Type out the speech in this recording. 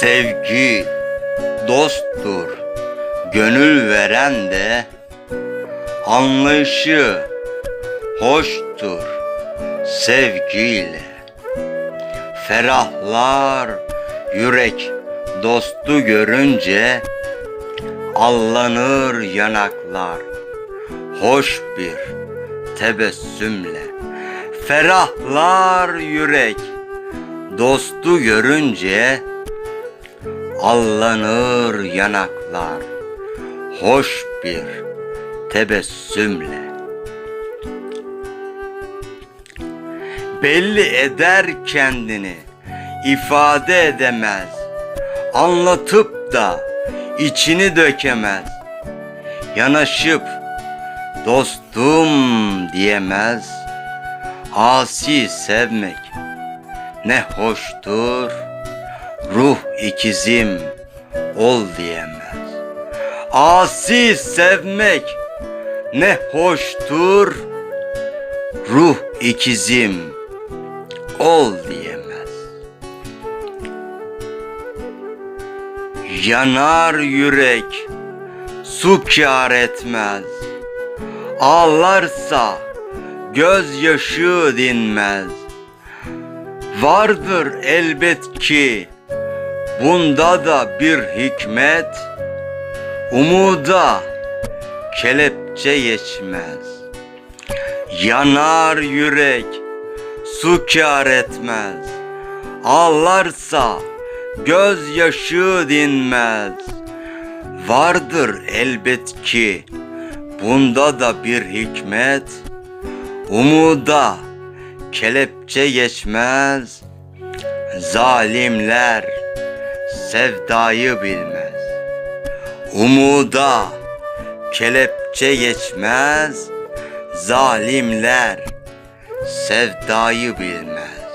Sevgi dosttur, gönül veren de anlayışı hoştur sevgiyle. Ferahlar yürek dostu görünce allanır yanaklar hoş bir tebessümle. Ferahlar yürek dostu görünce allanır yanaklar hoş bir tebessümle. Belli eder kendini, ifade edemez. Anlatıp da içini dökemez. Yanaşıp dostum diyemez. Asi sevmek ne hoştur. İkizim ol diyemez. Asi sevmek ne hoştur. Ruh ikizim ol diyemez. Yanar yürek su kâr etmez. Ağlarsa gözyaşı dinmez. Vardır elbet ki bunda da bir hikmet. Umuda kelepçe geçmez. Yanar yürek su kâr etmez. Ağlarsa gözyaşı dinmez. Vardır elbet ki bunda da bir hikmet. Umuda kelepçe geçmez. Zalimler sevdayı bilmez. Umuda kelepçe geçmez. Zalimler sevdayı bilmez.